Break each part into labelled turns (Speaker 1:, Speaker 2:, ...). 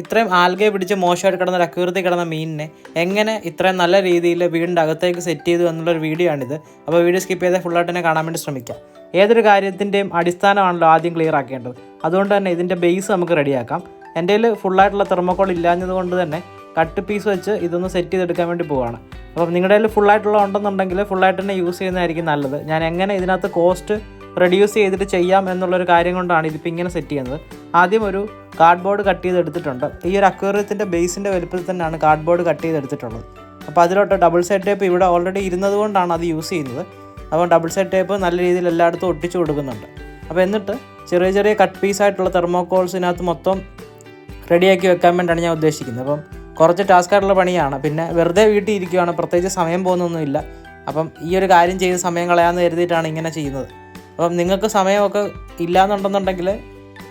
Speaker 1: ഇത്രയും ആൽഗയെ പിടിച്ച് മോശമായിട്ട് കിടന്ന ഒരു അക്യൂർത്തി കിടന്ന മീനിനെ എങ്ങനെ ഇത്രയും നല്ല രീതിയിൽ വീടിന്റെ അകത്തേക്ക് സെറ്റ് ചെയ്തു എന്നുള്ളൊരു വീഡിയോ ആണിത്. അപ്പോൾ വീഡിയോ സ്കിപ്പ് ചെയ്താൽ ഫുള്ളായിട്ട് തന്നെ കാണാൻ വേണ്ടി ശ്രമിക്കാം. ഏതൊരു കാര്യത്തിന്റെയും അടിസ്ഥാനമാണല്ലോ ആദ്യം ക്ലിയർ ആക്കേണ്ടത്. അതുകൊണ്ട് തന്നെ ഇതിന്റെ ബേസ് നമുക്ക് റെഡിയാക്കാം എന്റെ കയ്യിൽ ഫുള്ളായിട്ടുള്ള തെർമോക്കോൾ ഇല്ലാഞ്ഞത് കൊണ്ട് തന്നെ കട്ട് പീസ് വെച്ച് ഇതൊന്ന് സെറ്റ് ചെയ്തെടുക്കാൻ വേണ്ടി പോവുകയാണ് അപ്പം നിങ്ങളുടെ കയ്യിൽ ഫുള്ളായിട്ടുള്ള ഉണ്ടെന്നുണ്ടെങ്കിൽ ഫുള്ളായിട്ട് തന്നെ യൂസ് ചെയ്യുന്നതായിരിക്കും നല്ലത്. ഞാൻ എങ്ങനെ ഇതിനകത്ത് കോസ്റ്റ് റെഡ്യൂസ് ചെയ്തിട്ട് ചെയ്യാം എന്നുള്ളൊരു കാര്യം കൊണ്ടാണ് ഇതിപ്പോൾ ഇങ്ങനെ സെറ്റ് ചെയ്യുന്നത്. ആദ്യം ഒരു കാർഡ് ബോർഡ് കട്ട് ചെയ്തെടുത്തിട്ടുണ്ട്. ഈ ഒരു അക്വേറിയത്തിന്റെ ബേസിന്റെ വലുപ്പത്തിൽ തന്നെയാണ് കാർഡ് ബോർഡ് കട്ട് ചെയ്തെടുത്തിട്ടുള്ളത്. അപ്പോൾ അതിലോട്ട് ഡബിൾ സൈഡ് ടേപ്പ് ഇവിടെ ഓൾറെഡി ഇരുന്നത് കൊണ്ടാണ് അത് യൂസ് ചെയ്യുന്നത്. അപ്പോൾ ഡബിൾ സൈഡ് ടേപ്പ് നല്ല രീതിയിൽ എല്ലായിടത്തും ഒട്ടിച്ചു കൊടുക്കുന്നുണ്ട്. അപ്പോൾ എന്നിട്ട് ചെറിയ ചെറിയ കട്ട് പീസായിട്ടുള്ള തെർമോക്കോൾസിനകത്ത് മൊത്തം റെഡിയാക്കി വെക്കാൻ വേണ്ടിയാണ് ഞാൻ ഉദ്ദേശിക്കുന്നത്. അപ്പം കുറച്ച് ടാസ്ക് ആയിട്ടുള്ള പണിയാണ്. പിന്നെ വെറുതെ വീട്ടിൽ ഇരിക്കുകയാണ് പ്രത്യേകിച്ച് സമയം പോകുന്നൊന്നുമില്ല. അപ്പം ഈ ഒരു കാര്യം ചെയ്ത് സമയം കളയാമെന്ന് കരുതിയിട്ടാണ് ഇങ്ങനെ ചെയ്യുന്നത്. അപ്പം നിങ്ങൾക്ക് സമയമൊക്കെ ഇല്ലയെന്നുണ്ടെന്നുണ്ടെങ്കിൽ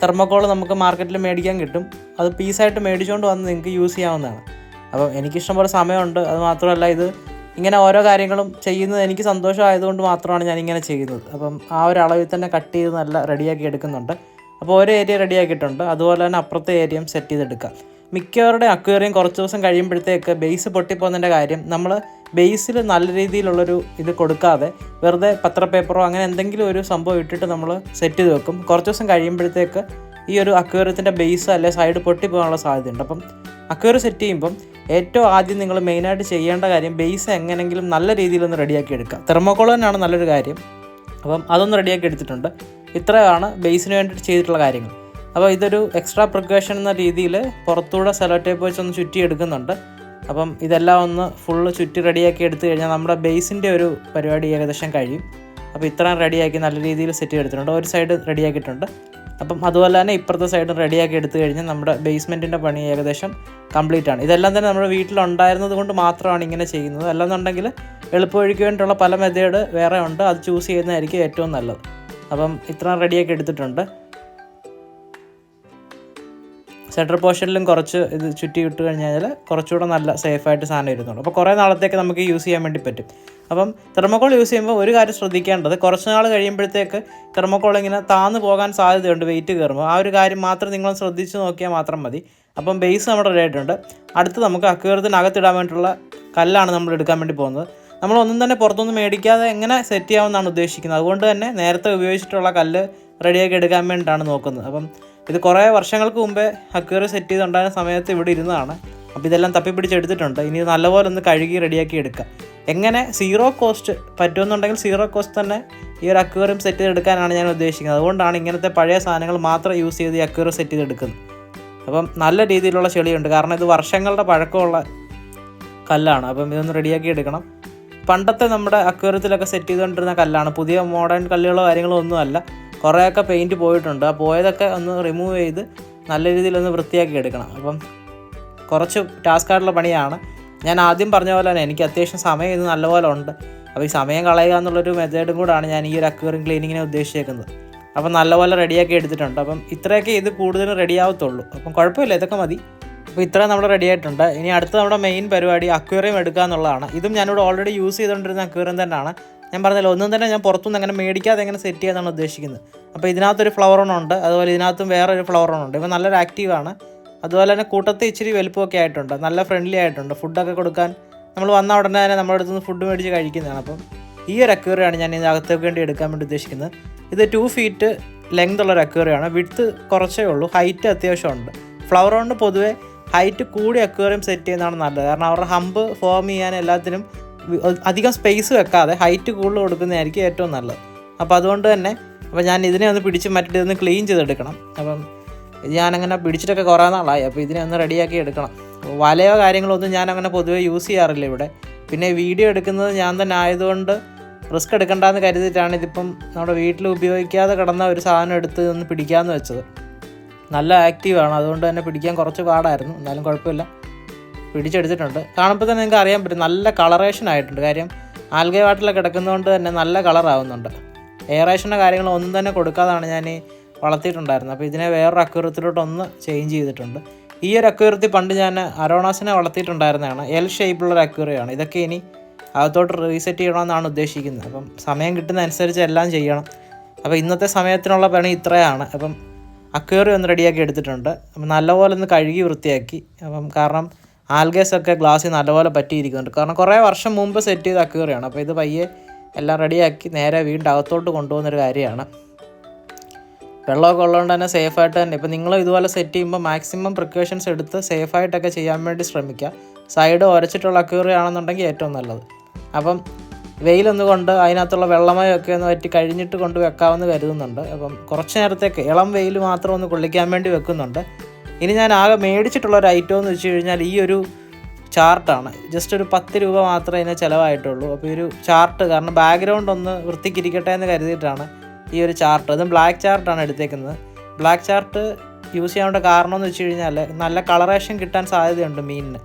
Speaker 1: തെർമോക്കോൾ നമുക്ക് മാർക്കറ്റിൽ മേടിക്കാൻ കിട്ടും. അത് പീസായിട്ട് മേടിച്ചുകൊണ്ട് വന്ന് നിങ്ങൾക്ക് യൂസ് ചെയ്യാവുന്നതാണ്. അപ്പം എനിക്കിഷ്ടം പോലെ സമയമുണ്ട്. അത് മാത്രമല്ല ഇത് ഇങ്ങനെ ഓരോ കാര്യങ്ങളും ചെയ്യുന്നത് എനിക്ക് സന്തോഷമായതുകൊണ്ട് മാത്രമാണ് ഞാൻ ഇങ്ങനെ ചെയ്യുന്നത്. അപ്പം ആ ഒരു അളവിൽ തന്നെ കട്ട് ചെയ്ത് നല്ല റെഡിയാക്കി എടുക്കുന്നുണ്ട്. അപ്പോൾ ഒരു ഏരിയ റെഡിയാക്കിയിട്ടുണ്ട് അതുപോലെ തന്നെ അപ്പുറത്തെ ഏരിയയും സെറ്റ് ചെയ്തെടുക്കുക മിക്കവരുടെ അക്വേറിയം കുറച്ച് ദിവസം കഴിയുമ്പോഴത്തേക്ക് ബേസ് പൊട്ടിപ്പോകുന്നതിന്റെ കാര്യം നമ്മൾ ബേസിൽ നല്ല രീതിയിലുള്ളൊരു ഇത് കൊടുക്കാതെ വെറുതെ പത്രപേപ്പറോ അങ്ങനെ എന്തെങ്കിലും ഒരു സംഭവം ഇട്ടിട്ട് നമ്മൾ സെറ്റ് ചെയ്ത് വെക്കും. കുറച്ച് ദിവസം കഴിയുമ്പോഴത്തേക്ക് ഈ ഒരു അക്വേറിയത്തിന്റെ ബേസ് അല്ലെ സൈഡ് പൊട്ടിപ്പോകാനുള്ള സാധ്യതയുണ്ട്. അപ്പം അക്വേറിയം സെറ്റ് ചെയ്യുമ്പം ഏറ്റവും ആദ്യം നിങ്ങൾ മെയിനായിട്ട് ചെയ്യേണ്ട കാര്യം ബേസ് എങ്ങനെങ്കിലും നല്ല രീതിയിലൊന്ന് റെഡിയാക്കി എടുക്കുക. തെർമോക്കോൾ തന്നെയാണ് നല്ലൊരു കാര്യം. അപ്പം അതൊന്ന് റെഡിയാക്കി എടുത്തിട്ടുണ്ട്. ഇത്രയാണ് ബേസിന് വേണ്ടിയിട്ട് ചെയ്തിട്ടുള്ള കാര്യങ്ങൾ. അപ്പോൾ ഇതൊരു എക്സ്ട്രാ പ്രിക്കോഷൻ എന്ന രീതിയിൽ പുറത്തൂടെ സെലോ ടേപ്പ് വെച്ച് ഒന്ന് ചുറ്റി എടുക്കുന്നുണ്ട്. അപ്പം ഇതെല്ലാം ഒന്ന് ഫുള്ള് ചുറ്റി റെഡിയാക്കി എടുത്തു കഴിഞ്ഞാൽ നമ്മുടെ ബേസിന്റെ ഒരു പരിപാടി ഏകദേശം കഴിയും. അപ്പോൾ ഇത്രയും റെഡിയാക്കി നല്ല രീതിയിൽ സെറ്റ് ചെയ്തെടുത്തിട്ടുണ്ട്. ഒരു സൈഡ് റെഡിയാക്കിയിട്ടുണ്ട് അപ്പം അതുപോലെ തന്നെ ഇപ്പുറത്തെ സൈഡും റെഡിയാക്കി എടുത്തു കഴിഞ്ഞാൽ നമ്മുടെ ബേസ്മെന്റിന്റെ പണി ഏകദേശം കംപ്ലീറ്റ് ആണ്. ഇതെല്ലാം തന്നെ നമ്മുടെ വീട്ടിലുണ്ടായിരുന്നത് കൊണ്ട് മാത്രമാണ് ഇങ്ങനെ ചെയ്യുന്നത്. അല്ലെന്നുണ്ടെങ്കിൽ എളുപ്പവഴിക്ക് വേണ്ടിയിട്ടുള്ള പല മെത്തേഡ് വേറെ ഉണ്ട്. അത് ചൂസ് ചെയ്യുന്നതായിരിക്കും ഏറ്റവും നല്ലത്. അപ്പം ഇത്രയും റെഡിയാക്കി എടുത്തിട്ടുണ്ട്. സെൻട്രൽ പോർഷനിലും കുറച്ച് ഇത് ചുറ്റി ഇട്ട് കഴിഞ്ഞാൽ കുറച്ചുകൂടെ നല്ല സേഫായിട്ട് സാധനം ഇരുന്നുള്ളൂ അപ്പോൾ കുറേ നാളത്തേക്ക് നമുക്ക് യൂസ് ചെയ്യാൻ വേണ്ടി പറ്റും. അപ്പം തെർമോക്കോൾ യൂസ് ചെയ്യുമ്പോൾ ഒരു കാര്യം ശ്രദ്ധിക്കേണ്ടത് കുറച്ച് നാൾ കഴിയുമ്പോഴത്തേക്ക് തെർമോക്കോൾ ഇങ്ങനെ താന്ന് പോകാൻ സാധ്യതയുണ്ട് വെയിറ്റ് കയറുമ്പോൾ. ആ ഒരു കാര്യം മാത്രം നിങ്ങൾ ശ്രദ്ധിച്ച് നോക്കിയാൽ മാത്രം മതി. അപ്പം ബേസ് നമ്മുടെ റെഡി ആയിട്ടുണ്ട് അടുത്ത് നമുക്ക് അക്വേറത്തിനകത്തിടാൻ വേണ്ടിയിട്ടുള്ള കല്ലാണ് നമ്മൾ എടുക്കാൻ വേണ്ടി പോകുന്നത്. നമ്മളൊന്നും തന്നെ പുറത്തൊന്നും മേടിക്കാതെ എങ്ങനെ സെറ്റ് ചെയ്യാമെന്നാണ് ഉദ്ദേശിക്കുന്നത്. അതുകൊണ്ട് തന്നെ നേരത്തെ ഉപയോഗിച്ചിട്ടുള്ള കല്ല് റെഡിയാക്കി എടുക്കാൻ വേണ്ടിയിട്ടാണ് നോക്കുന്നത്. അപ്പം ഇത് കുറേ വർഷങ്ങൾക്ക് മുമ്പേ അക്വേറിയം സെറ്റ് ചെയ്തുണ്ടായിരുന്ന സമയത്ത് ഇവിടെ ഇരുന്നതാണ്. അപ്പോൾ ഇതെല്ലാം തപ്പിപ്പിടിച്ചെടുത്തിട്ടുണ്ട്. ഇനി നല്ലപോലെ ഒന്ന് കഴുകി റെഡിയാക്കി എടുക്കുക എങ്ങനെ സീറോ കോസ്റ്റ് പറ്റുമെന്നുണ്ടെങ്കിൽ സീറോ കോസ്റ്റ് തന്നെ ഈ ഒരു അക്വേറിയം സെറ്റ് ചെയ്തെടുക്കാനാണ് ഞാൻ ഉദ്ദേശിക്കുന്നത്. അതുകൊണ്ടാണ് ഇങ്ങനത്തെ പഴയ സാധനങ്ങൾ മാത്രം യൂസ് ചെയ്ത് ഈ അക്വേറിയം സെറ്റ് ചെയ്തെടുക്കുന്നത്. അപ്പം നല്ല രീതിയിലുള്ള ചെളിയുണ്ട്. കാരണം ഇത് വർഷങ്ങളുടെ പഴക്കമുള്ള കല്ലാണ്. അപ്പം ഇതൊന്ന് റെഡിയാക്കി എടുക്കണം. പണ്ടത്തെ നമ്മുടെ അക്വേറിയത്തിലൊക്കെ സെറ്റ് ചെയ്തുകൊണ്ടിരുന്ന കല്ലാണ്. പുതിയ മോഡേൺ കല്ലുകളോ കാര്യങ്ങളോ ഒന്നുമല്ല. കുറേയൊക്കെ പെയിന്റ് പോയിട്ടുണ്ട്. ആ പോയതൊക്കെ ഒന്ന് റിമൂവ് ചെയ്ത് നല്ല രീതിയിൽ ഒന്ന് വൃത്തിയാക്കി എടുക്കണം. അപ്പം കുറച്ച് ടാസ്ക് ആയിട്ടുള്ള പണിയാണ്. ഞാൻ ആദ്യം പറഞ്ഞ പോലെ തന്നെ എനിക്ക് അത്യാവശ്യം സമയം ഇത് നല്ലപോലെ ഉണ്ട്. അപ്പോൾ ഈ സമയം കളയുക എന്നുള്ളൊരു മെത്തേഡും കൂടാണ് ഞാൻ ഈ ഒരു അക്വേറിയം ക്ലീനിങ്ങിനെ ഉദ്ദേശിച്ചേക്കുന്നത്. അപ്പം നല്ലപോലെ റെഡിയാക്കി എടുത്തിട്ടുണ്ട്. അപ്പം ഇത്രയൊക്കെ ഇത് കൂടുതലും റെഡി ആവത്തുള്ളൂ. അപ്പം കുഴപ്പമില്ല ഇതൊക്കെ മതി. അപ്പോൾ ഇത്രയും നമ്മൾ റെഡി ആയിട്ടുണ്ട്. ഇനി അടുത്ത നമ്മുടെ മെയിൻ പരിപാടി അക്വേറിയം എടുക്കുക എന്നുള്ളതാണ്. ഇതും ഞാനിവിടെ ഓൾറെഡി യൂസ് ചെയ്തുകൊണ്ടിരുന്ന അക്വേറിയം തന്നെയാണ്. ഞാൻ പറഞ്ഞല്ലോ ഒന്നും തന്നെ ഞാൻ പുറത്തുനിന്ന് അങ്ങനെ മേടിക്കാതെ എങ്ങനെ സെറ്റ് ചെയ്യാനാണ് ഉദ്ദേശിക്കുന്നത്. അപ്പോൾ ഇതിനകത്തൊരു ഫ്ലവർ ഉണ്ട് അതുപോലെ ഇതിനകത്തും വേറൊരു ഫ്ലവർ ഉണ്ട്. ഇവ നല്ലൊരു ആക്റ്റീവാണ് അതുപോലെ തന്നെ കൂട്ടത്തിൽ ഇച്ചിരി വലുപ്പമൊക്കെ ആയിട്ടുണ്ട് നല്ല ഫ്രണ്ട്ലി ആയിട്ടുണ്ട്. ഫുഡൊക്കെ കൊടുക്കാൻ നമ്മൾ വന്ന ഉടനെ തന്നെ നമ്മുടെ അടുത്ത് നിന്ന് ഫുഡ് മേടിച്ച് കഴിക്കുന്നതാണ്. അപ്പം ഈ ഒരു അക്വേറിയാണ് ഞാൻ ഇതിനകത്തേക്ക് വേണ്ടി എടുക്കാൻ വേണ്ടി ഉദ്ദേശിക്കുന്നത്. ഇത് ടു ഫീറ്റ് ലെങ്ത് ഉള്ള ഒരു അക്വേറിയാണ് വിഡ്ത്ത് കുറച്ചേ ഉള്ളൂ ഹൈറ്റ് അത്യാവശ്യമുണ്ട് ഫ്ലവർ കൊണ്ട് പൊതുവേ ഹൈറ്റ് കൂടി അക്വേറിയം സെറ്റ് ചെയ്യുന്നതാണ് നല്ലത്. കാരണം അവരുടെ ഹമ്പ് ഫോം ചെയ്യാൻ എല്ലാത്തിനും അധികം സ്പേസ് വെക്കാതെ ഹൈറ്റ് കൂടുതൽ കൊടുക്കുന്നതായിരിക്കും ഏറ്റവും നല്ലത്. അപ്പോൾ അതുകൊണ്ട് തന്നെ അപ്പോൾ ഞാൻ ഇതിനെ ഒന്ന് പിടിച്ച് മറ്റേ ഒന്ന് ക്ലീൻ ചെയ്തെടുക്കണം. അപ്പം ഞാനങ്ങനെ പിടിച്ചിട്ടൊക്കെ കുറേ നാളായി. അപ്പോൾ ഇതിനെ ഒന്ന് റെഡിയാക്കി എടുക്കണം. വലയോ കാര്യങ്ങളോ ഒന്നും ഞാൻ അങ്ങനെ പൊതുവേ യൂസ് ചെയ്യാറില്ല ഇവിടെ. പിന്നെ വീഡിയോ എടുക്കുന്നത് ഞാൻ തന്നെ ആയതുകൊണ്ട് റിസ്ക് എടുക്കണ്ടെന്ന് കരുതിയിട്ടാണ് ഇതിപ്പം നമ്മുടെ വീട്ടിൽ ഉപയോഗിക്കാതെ കിടന്ന ഒരു സാധനം എടുത്ത് ഒന്ന് പിടിക്കാമെന്ന് വെച്ചത്. നല്ല ആക്റ്റീവാണ് അതുകൊണ്ട് തന്നെ പിടിക്കാൻ കുറച്ച് പാടായിരുന്നു. എന്നാലും കുഴപ്പമില്ല. പിടിച്ചെടുത്തിട്ടുണ്ട്. കാണുമ്പോൾ തന്നെ നിങ്ങൾക്ക് അറിയാൻ പറ്റും നല്ല കളറേഷൻ ആയിട്ടുണ്ട്. കാര്യം ആൽഗേ വാട്ടിലൊക്കെ കിടക്കുന്നതുകൊണ്ട് തന്നെ നല്ല കളറാവുന്നുണ്ട് എയറേഷന്റെ കാര്യങ്ങൾ ഒന്നും തന്നെ കൊടുക്കാതാണ് ഞാൻ വളർത്തിയിട്ടുണ്ടായിരുന്നത്. അപ്പോൾ ഇതിനെ വേറൊരു അക്വേറിയത്തിലോട്ട് ഒന്ന് ചേഞ്ച് ചെയ്തിട്ടുണ്ട്. ഈ ഒരു അക്വേറിയത്തിൽ പണ്ട് ഞാൻ അരോണാസിനെ വളർത്തിയിട്ടുണ്ടായിരുന്നതാണ്. എൽ ഷേപ്പിലുള്ള ഒരു അക്വേറിയമാണ് ഇതൊക്കെ ഇനി അകത്തോട്ട് റീസെറ്റ് ചെയ്യണമെന്നാണ് ഉദ്ദേശിക്കുന്നത്. അപ്പം സമയം കിട്ടുന്ന അനുസരിച്ച് എല്ലാം ചെയ്യണം. അപ്പോൾ ഇന്നത്തെ സമയത്തിനുള്ള പണി ഇത്രയാണ്. അപ്പം അക്വേറിയം ഒന്ന് റെഡിയാക്കി എടുത്തിട്ടുണ്ട്. അപ്പം നല്ലപോലെ ഒന്ന് കഴുകി വൃത്തിയാക്കി. അപ്പം കാരണം ആൽഗേസ് ഒക്കെ ഗ്ലാസ്സിൽ നല്ലപോലെ പറ്റിയിരിക്കുന്നുണ്ട്. കാരണം കുറേ വർഷം മുമ്പ് സെറ്റ് ചെയ്ത് അക്വേറിയാണ്. അപ്പോൾ ഇത് പയ്യെ എല്ലാം റെഡിയാക്കി നേരെ വീണ്ടും അകത്തോട്ട് കൊണ്ടുപോകുന്നൊരു കാര്യമാണ്. വെള്ളമൊക്കെ ഉള്ളതുകൊണ്ട് തന്നെ സേഫായിട്ട് തന്നെ. ഇപ്പോൾ നിങ്ങൾ ഇതുപോലെ സെറ്റ് ചെയ്യുമ്പോൾ മാക്സിമം പ്രിക്കോഷൻസ് എടുത്ത് സേഫായിട്ടൊക്കെ ചെയ്യാൻ വേണ്ടി ശ്രമിക്കുക. സൈഡ് ഉരച്ചിട്ടുള്ള അക്വറിയാണെന്നുണ്ടെങ്കിൽ ഏറ്റവും നല്ലത്. അപ്പം വെയിലൊന്ന് കൊണ്ട് അതിനകത്തുള്ള വെള്ളമയൊക്കെ ഒന്ന് വറ്റി കഴിഞ്ഞിട്ട് കൊണ്ട് വെക്കാമെന്ന് കരുതുന്നുണ്ട്. അപ്പം കുറച്ച് നേരത്തേക്ക് ഇളം വെയിൽ മാത്രം ഒന്ന് കൊള്ളിക്കാൻ വേണ്ടി വെക്കുന്നുണ്ട്. ഇനി ഞാൻ ആകെ മേടിച്ചിട്ടുള്ള ഒരു ഐറ്റം എന്ന് വെച്ച് കഴിഞ്ഞാൽ ഈ ഒരു ചാർട്ടാണ്. ജസ്റ്റ് ഒരു പത്ത് രൂപ മാത്രമേ ഇതിന് ചിലവായിട്ടുള്ളൂ. അപ്പോൾ ഈ ഒരു ചാർട്ട് കാരണം ബാക്ക്ഗ്രൗണ്ട് ഒന്ന് വൃത്തിക്കിരിക്കട്ടെ എന്ന് കരുതിയിട്ടാണ് ഈ ഒരു ചാർട്ട്. അതും ബ്ലാക്ക് ചാർട്ടാണ് എടുത്തേക്കുന്നത്. ബ്ലാക്ക് ചാർട്ട് യൂസ് ചെയ്യാനുള്ള കാരണം എന്ന് വെച്ച് കഴിഞ്ഞാൽ നല്ല കളറേഷൻ കിട്ടാൻ സാധ്യതയുണ്ട് മീനിന്.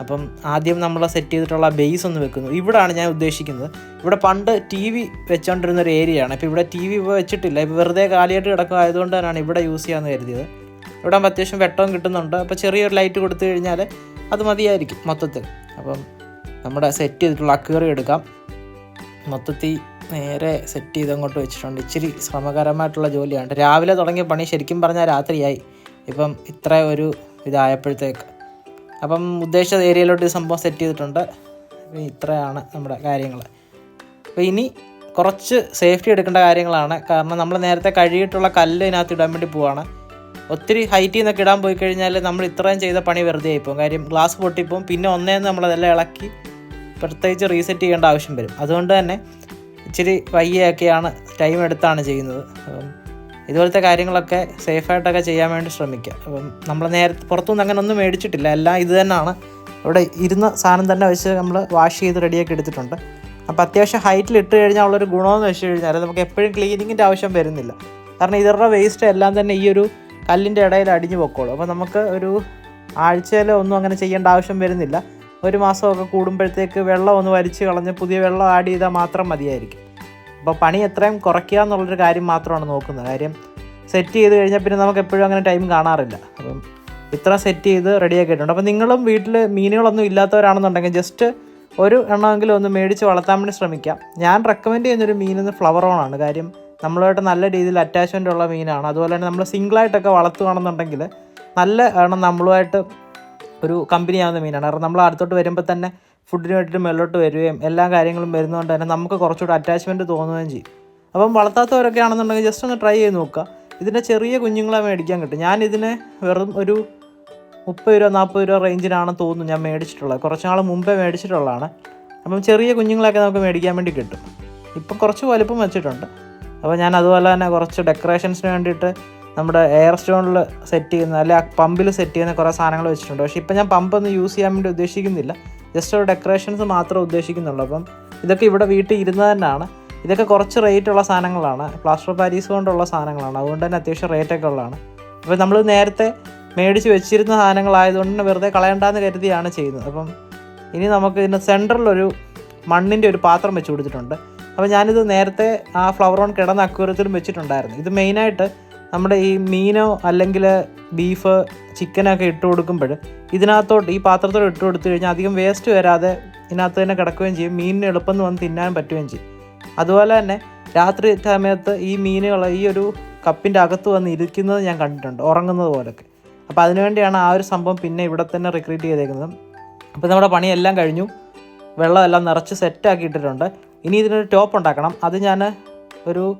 Speaker 1: അപ്പം ആദ്യം നമ്മൾ സെറ്റ് ചെയ്തിട്ടുള്ള ബേസ് ഒന്ന് വെക്കുന്നു. ഇവിടാണ് ഞാൻ ഉദ്ദേശിക്കുന്നത്. ഇവിടെ പണ്ട് ടി വി വെച്ചുകൊണ്ടിരുന്ന ഒരു ഏരിയയാണ് ഇപ്പോൾ ഇവിടെ ടി വി വെച്ചിട്ടില്ല. ഇപ്പോൾ വെറുതെ കാലിയായിട്ട് കിടക്കുക ആയതുകൊണ്ട് തന്നെയാണ് ഇവിടെ യൂസ് ചെയ്യാമെന്ന് കരുതിയത്. ഇവിടെ അത്യാവശ്യം വെട്ടവും കിട്ടുന്നുണ്ട്. അപ്പോൾ ചെറിയൊരു ലൈറ്റ് കൊടുത്തു കഴിഞ്ഞാൽ അത് മതിയായിരിക്കും മൊത്തത്തിൽ. അപ്പം നമ്മുടെ സെറ്റ് ചെയ്തിട്ടുള്ള അക്വേറി എടുക്കാം. മൊത്തത്തിൽ നേരെ സെറ്റ് ചെയ്ത് അങ്ങോട്ട് വെച്ചിട്ടുണ്ട്. ഇച്ചിരി ശ്രമകരമായിട്ടുള്ള ജോലിയാണ്. രാവിലെ തുടങ്ങിയ പണി ശരിക്കും പറഞ്ഞാൽ രാത്രിയായി. ഇപ്പം ഇത്ര ഒരു ഇതായപ്പോഴത്തേക്ക്. അപ്പം ഉദ്ദേശിച്ച ഏരിയയിലോട്ട് സംഭവം സെറ്റ് ചെയ്തിട്ടുണ്ട്. ഇത്രയാണ് നമ്മുടെ കാര്യങ്ങൾ അപ്പോൾ ഇനി കുറച്ച് സേഫ്റ്റി എടുക്കേണ്ട കാര്യങ്ങളാണ്. കാരണം നമ്മൾ നേരത്തെ കഴുകിയിട്ടുള്ള കല്ല് ഇതിനകത്ത് ഇടാൻ വേണ്ടി പോവാണ്. ഒത്തിരി ഹൈറ്റിൽ നിന്നൊക്കെ ഇടാൻ പോയി കഴിഞ്ഞാൽ നമ്മൾ ഇത്രയും ചെയ്ത പണി വെറുതെ ആയിപ്പോവും. കാര്യം ഗ്ലാസ് പൊട്ടിപ്പോകും പിന്നെ ഒന്നേന്ന് നമ്മളതെല്ലാം ഇളക്കി പ്രത്യേകിച്ച് റീസെറ്റ് ചെയ്യേണ്ട ആവശ്യം വരും. അതുകൊണ്ട് തന്നെ ഇച്ചിരി വയ്യൊക്കെയാണ് ടൈം എടുത്താണ് ചെയ്യുന്നത്. അപ്പം ഇതുപോലത്തെ കാര്യങ്ങളൊക്കെ സേഫായിട്ടൊക്കെ ചെയ്യാൻ വേണ്ടി ശ്രമിക്കുക. അപ്പം നമ്മൾ നേരത്തെ പുറത്തുനിന്ന് അങ്ങനെ ഒന്നും മേടിച്ചിട്ടില്ല. എല്ലാം ഇത് തന്നെയാണ്. ഇവിടെ ഇരുന്ന സാധനം തന്നെ വെച്ച് നമ്മൾ വാഷ് ചെയ്ത് റെഡിയാക്കി എടുത്തിട്ടുണ്ട്. അപ്പോൾ അത്യാവശ്യം ഹൈറ്റിൽ ഇട്ട് കഴിഞ്ഞാൽ ഉള്ളൊരു ഗുണമെന്ന് വെച്ച് കഴിഞ്ഞാൽ നമുക്ക് എപ്പോഴും ക്ലീനിങ്ങിന്റെ ആവശ്യം വരുന്നില്ല. കാരണം ഇവരുടെ വേസ്റ്റ് എല്ലാം തന്നെ ഈ ഒരു കല്ലിന്റെ ഇടയിൽ അടിഞ്ഞു പൊക്കോളും. അപ്പോൾ നമുക്ക് ഒരു ആഴ്ചയിലോ ഒന്നും അങ്ങനെ ചെയ്യേണ്ട ആവശ്യം വരുന്നില്ല. ഒരു മാസമൊക്കെ കൂടുമ്പോഴത്തേക്ക് വെള്ളം ഒന്ന് വലിച്ച് കളഞ്ഞ് പുതിയ വെള്ളം ആഡ് ചെയ്താൽ മാത്രം മതിയായിരിക്കും. അപ്പോൾ പണി എത്രയും കുറയ്ക്കുക എന്നുള്ളൊരു കാര്യം മാത്രമാണ് നോക്കുന്നത്. കാര്യം സെറ്റ് ചെയ്ത് കഴിഞ്ഞാൽ പിന്നെ നമുക്ക് എപ്പോഴും അങ്ങനെ ടൈം കാണാറില്ല. അപ്പം ഇത്ര സെറ്റ് ചെയ്ത് റെഡിയാക്കിയിട്ടുണ്ട് അപ്പോൾ നിങ്ങളും വീട്ടിൽ മീനുകളൊന്നും ഇല്ലാത്തവരാണെന്നുണ്ടെങ്കിൽ ജസ്റ്റ് ഒരു എണ്ണമെങ്കിലും ഒന്ന് മേടിച്ച് വളർത്താൻ വേണ്ടി ശ്രമിക്കാം. ഞാൻ റെക്കമെൻഡ് ചെയ്യുന്നൊരു മീനെന്ന് ഫ്ലവർ ഓൺ ആണ്. കാര്യം നമ്മളുമായിട്ട് നല്ല രീതിയിൽ അറ്റാച്ച്മെന്റ് ഉള്ള മീനാണ്. അതുപോലെ തന്നെ നമ്മൾ സിംഗിളായിട്ടൊക്കെ വളർത്തുകയാണെന്നുണ്ടെങ്കിൽ നല്ല എണ്ണം നമ്മളുമായിട്ട് ഒരു കമ്പനി ആവുന്ന മീനാണ്. കാരണം നമ്മൾ അടുത്തോട്ട് വരുമ്പോൾ തന്നെ ഫുഡിന് വേണ്ടിയിട്ട് മേലോട്ട് വരികയും എല്ലാ കാര്യങ്ങളും വരുന്നതുകൊണ്ട് തന്നെ നമുക്ക് കുറച്ചുകൂടി അറ്റാച്ച്മെന്റ് തോന്നുകയും ചെയ്യും. അപ്പം വളർത്താത്തവരൊക്കെ ആണെന്നുണ്ടെങ്കിൽ ജസ്റ്റ് ഒന്ന് ട്രൈ ചെയ്ത് നോക്കുക. ഇതിന്റെ ചെറിയ കുഞ്ഞുങ്ങളെ മേടിക്കാൻ കിട്ടും. ഞാൻ ഇതിന് വെറും ഒരു മുപ്പത് രൂപ നാൽപ്പത് രൂപ റേഞ്ചിലാണ് തോന്നുന്നു ഞാൻ മേടിച്ചിട്ടുള്ളത്. കുറച്ച് നാൾ മുമ്പേ മേടിച്ചിട്ടുള്ളതാണ്. അപ്പം ചെറിയ കുഞ്ഞുങ്ങളെയൊക്കെ നമുക്ക് മേടിക്കാൻ വേണ്ടി കിട്ടും. ഇപ്പം കുറച്ച് വലുപ്പം വെച്ചിട്ടുണ്ട്. അപ്പോൾ ഞാൻ അതുപോലെ തന്നെ കുറച്ച് ഡെക്കറേഷൻസിന് വേണ്ടിയിട്ട് നമ്മുടെ എയർ സ്റ്റോണിൽ സെറ്റ് ചെയ്യുന്ന അല്ലെ പമ്പിൽ സെറ്റ് ചെയ്യുന്ന കുറേ സാധനങ്ങൾ വെച്ചിട്ടുണ്ട്. പക്ഷേ ഇപ്പം ഞാൻ പമ്പൊന്നും യൂസ് ചെയ്യാൻ വേണ്ടി ഉദ്ദേശിക്കുന്നില്ല. ജസ്റ്റ് ഒരു ഡെക്കറേഷൻസ് മാത്രമേ ഉദ്ദേശിക്കുന്നുള്ളൂ. അപ്പം ഇതൊക്കെ ഇവിടെ വീട്ടിൽ ഇരുന്ന് തന്നെയാണ്. ഇതൊക്കെ കുറച്ച് റേറ്റ് ഉള്ള സാധനങ്ങളാണ്. പ്ലാസ്റ്റർ പാരീസ് കൊണ്ടുള്ള സാധനങ്ങളാണ്. അതുകൊണ്ട് തന്നെ അത്യാവശ്യം റേറ്റൊക്കെ ഉള്ളതാണ്. അപ്പോൾ നമ്മൾ നേരത്തെ മേടിച്ച് വെച്ചിരുന്ന സാധനങ്ങളായതുകൊണ്ട് തന്നെ വെറുതെ കളയണ്ടെന്ന് കരുതിയാണ് ചെയ്യുന്നത്. അപ്പം ഇനി നമുക്ക് ഇതിന്റെ സെന്ററിലൊരു മണ്ണിന്റെ ഒരു പാത്രം വെച്ച് കൊടുത്തിട്ടുണ്ട്. അപ്പോൾ ഞാനിത് നേരത്തെ ആ ഫ്ലവർ ഓൺ കിടന്ന അക്വേറിയത്തിലും വെച്ചിട്ടുണ്ടായിരുന്നു. ഇത് മെയിനായിട്ട് നമ്മുടെ ഈ മീനോ അല്ലെങ്കിൽ ബീഫ് ചിക്കനൊക്കെ ഇട്ട് കൊടുക്കുമ്പോൾ ഇതിനകത്തോട്ട് ഈ പാത്രത്തോട് ഇട്ട് കൊടുത്തു കഴിഞ്ഞാൽ അധികം വേസ്റ്റ് വരാതെ ഇതിനകത്ത് തന്നെ കിടക്കുകയും ചെയ്യും. മീനിന് എളുപ്പം വന്ന് തിന്നാൻ പറ്റുകയും ചെയ്യും. അതുപോലെ തന്നെ രാത്രി സമയത്ത് ഈ മീനുകൾ ഈ ഒരു കപ്പിന്റെ അകത്ത് വന്ന് ഇരിക്കുന്നത് ഞാൻ കണ്ടിട്ടുണ്ട് ഉറങ്ങുന്നത് പോലൊക്കെ. അപ്പോൾ അതിനുവേണ്ടിയാണ് ആ ഒരു സംഭവം പിന്നെ ഇവിടെ തന്നെ റിക്രീറ്റ് ചെയ്തേക്കുന്നത്. അപ്പോൾ നമ്മുടെ പണിയെല്ലാം കഴിഞ്ഞു. വെള്ളമെല്ലാം നിറച്ച് സെറ്റാക്കി ഇട്ടിട്ടുണ്ട് ഇനി ഇതിനൊരു ടോപ്പ് ഉണ്ടാക്കണം. അത് ഞാൻ ഒരു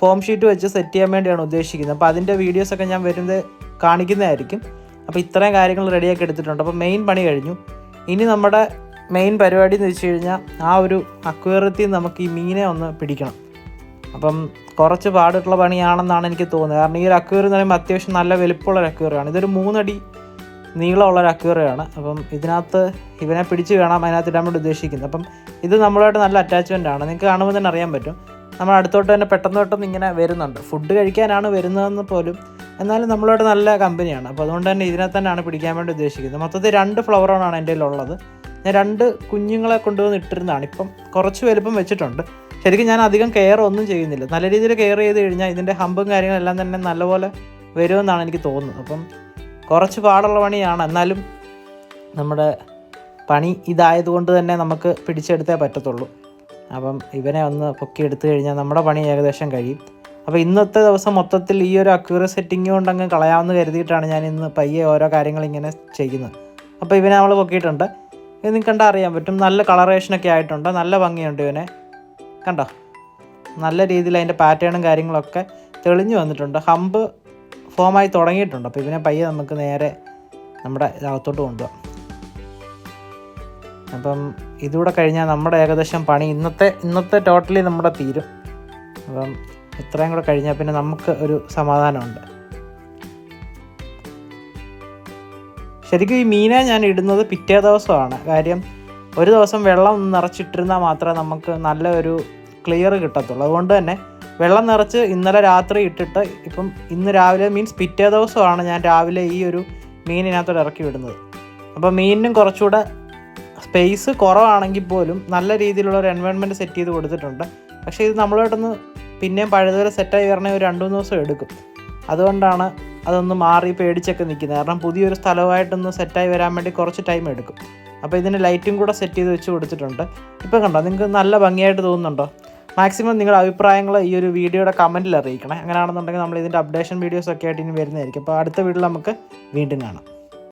Speaker 1: ഫോം ഷീറ്റ് വെച്ച് സെറ്റ് ചെയ്യാൻ വേണ്ടിയാണ് ഉദ്ദേശിക്കുന്നത്. അപ്പോൾ അതിന്റെ വീഡിയോസൊക്കെ ഞാൻ വരുന്നത് കാണിക്കുന്നതായിരിക്കും. അപ്പോൾ ഇത്രയും കാര്യങ്ങൾ റെഡിയാക്കി എടുത്തിട്ടുണ്ട്. അപ്പോൾ മെയിൻ പണി കഴിഞ്ഞു. ഇനി നമ്മുടെ മെയിൻ പരിപാടി എന്ന് വെച്ച് കഴിഞ്ഞാൽ ആ ഒരു അക്വേറിയത്തിൽ നമുക്ക് ഈ മീനെ ഒന്ന് പിടിക്കണം. അപ്പം കുറച്ച് പാടുള്ള പണിയാണെന്നാണ് എനിക്ക് തോന്നുന്നത്. കാരണം ഈ ഒരു അക്വേറിയം എന്ന് പറയുമ്പോൾ അത്യാവശ്യം നല്ല വലുപ്പമുള്ള ഒരു അക്വേറിയമാണ് ഇതൊരു മൂന്നടി നീളമുള്ള ഒരു അക്വേറിയമാണ്. അപ്പം ഇതിനകത്ത് ഇവനെ പിടിച്ച് വേണം അതിനകത്ത് ഇടാൻ വേണ്ടി ഉദ്ദേശിക്കുന്നത്. അപ്പം ഇത് നമ്മളായിട്ട് നല്ല അറ്റാച്ച്മെന്റ് ആണ്. നിങ്ങൾക്ക് കാണുമ്പോൾ തന്നെ അറിയാൻ പറ്റും. നമ്മൾ അടുത്തോട്ട് തന്നെ പെട്ടെന്ന് പെട്ടെന്ന് ഇങ്ങനെ വരുന്നുണ്ട്. ഫുഡ് കഴിക്കാനാണ് വരുന്നതെന്ന് പോലും. എന്നാലും നമ്മളോട് നല്ല കമ്പനിയാണ് അപ്പോൾ അതുകൊണ്ട് തന്നെ ഇതിനെ തന്നെയാണ് പിടിക്കാൻ വേണ്ടി ഉദ്ദേശിക്കുന്നത്. മൊത്തത്തിൽ രണ്ട് ഫ്ലവറാണ് എന്റെ ഉള്ളത്. ഞാൻ രണ്ട് കുഞ്ഞുങ്ങളെ കൊണ്ടുവന്ന് ഇട്ടിരുന്നതാണ്. ഇപ്പം കുറച്ച് വലുപ്പം വെച്ചിട്ടുണ്ട്. ശരിക്കും ഞാൻ അധികം കെയർ ഒന്നും ചെയ്യുന്നില്ല. നല്ല രീതിയിൽ കെയർ ചെയ്ത് കഴിഞ്ഞാൽ ഇതിന്റെ ഹമ്പും കാര്യങ്ങളെല്ലാം തന്നെ നല്ലപോലെ വരുമെന്നാണ് എനിക്ക് തോന്നുന്നത്. അപ്പം കുറച്ച് പാടുള്ള പണിയാണ്. എന്നാലും നമ്മുടെ പണി ഇതായതുകൊണ്ട് തന്നെ നമുക്ക് പിടിച്ചെടുത്തേ പറ്റത്തുള്ളൂ. അപ്പം ഇവനെ ഒന്ന് പൊക്കി എടുത്തു കഴിഞ്ഞാൽ നമ്മുടെ പണി ഏകദേശം കഴിയും. അപ്പോൾ ഇന്നത്തെ ദിവസം മൊത്തത്തിൽ ഈ ഒരു അക്യൂറ സെറ്റിംഗ് കൊണ്ട് അങ്ങ് കളയാമെന്ന് കരുതിയിട്ടാണ് ഞാൻ ഇന്ന് പയ്യെ ഓരോ കാര്യങ്ങൾ ഇങ്ങനെ ചെയ്യുന്നത്. അപ്പോൾ ഇവനെ നമ്മൾ പൊക്കിയിട്ടുണ്ട്. ഇത് നിങ്ങൾക്ക് കണ്ടാൽ അറിയാൻ പറ്റും. നല്ല കളറേഷനൊക്കെ ആയിട്ടുണ്ട്. നല്ല ഭംഗിയുണ്ട് ഇവനെ. കണ്ടോ? നല്ല രീതിയിൽ അതിന്റെ പാറ്റേണും കാര്യങ്ങളൊക്കെ തെളിഞ്ഞു വന്നിട്ടുണ്ട്. ഹമ്പ് ഫോമായി തുടങ്ങിയിട്ടുണ്ട്. അപ്പോൾ ഇവനെ പയ്യെ നമുക്ക് നേരെ നമ്മുടെ അകത്തോട്ട് കൊണ്ടുപോകാം അപ്പം ഇതുകൂടെ കഴിഞ്ഞാൽ നമ്മുടെ ഏകദേശം പണി ഇന്നത്തെ ഇന്നത്തെ ടോട്ടലി നമ്മുടെ തീരും. അപ്പം ഇത്രയും കൂടെ കഴിഞ്ഞാൽ പിന്നെ നമുക്ക് ഒരു സമാധാനമുണ്ട്. ശരിക്കും ഈ മീനെ ഞാൻ ഇടുന്നത് പിറ്റേ ദിവസമാണ്. കാര്യം ഒരു ദിവസം വെള്ളം നിറച്ചിട്ടിരുന്നാൽ മാത്രമേ നമുക്ക് നല്ലൊരു ക്ലിയർ കിട്ടത്തുള്ളൂ. അതുകൊണ്ട് തന്നെ വെള്ളം നിറച്ച് ഇന്നലെ രാത്രി ഇട്ടിട്ട് ഇപ്പം ഇന്ന് രാവിലെ മീൻസ് പിറ്റേ ദിവസമാണ് ഞാൻ രാവിലെ ഈ ഒരു മീനിനകത്തോട് ഇറക്കി വിടുന്നത്. അപ്പോൾ മീനിനും കുറച്ചുകൂടെ സ്പേസ് കുറവാണെങ്കിൽ പോലും നല്ല രീതിയിലുള്ള ഒരു എൻവയോൺമെന്റ് സെറ്റ് ചെയ്ത് കൊടുത്തിട്ടുണ്ട്. പക്ഷേ ഇത് നമ്മളോട്ടൊന്ന് പിന്നെയും പഴയതുപോലെ സെറ്റായി വരണേ ഒരു രണ്ട് മൂന്ന് ദിവസം എടുക്കും. അതുകൊണ്ടാണ് അതൊന്ന് മാറി പേടിച്ചൊക്കെ നിൽക്കുന്നത്. കാരണം പുതിയൊരു സ്ഥലമായിട്ടൊന്ന് സെറ്റായി വരാൻ വേണ്ടി കുറച്ച് ടൈം എടുക്കും. അപ്പോൾ ഇതിന് ലൈറ്റും കൂടെ സെറ്റ് ചെയ്ത് വെച്ച് കൊടുത്തിട്ടുണ്ട്. ഇപ്പോൾ കണ്ടോ? നിങ്ങൾക്ക് നല്ല ഭംഗിയായിട്ട് തോന്നുന്നുണ്ടോ? മാക്സിമം നിങ്ങളുടെ അഭിപ്രായങ്ങൾ ഈ ഒരു വീഡിയോയുടെ കമന്റിൽ അറിയിക്കണേ. അങ്ങനെയാണെന്നുണ്ടെങ്കിൽ നമ്മൾ ഇതിന്റെ അപ്ഡേഷൻ വീഡിയോസ് ഒക്കെ ആയിട്ട് ഇനി വരുന്നതായിരിക്കും. അപ്പോൾ അടുത്ത വീഡിയോ നമുക്ക് വീണ്ടും കാണാം.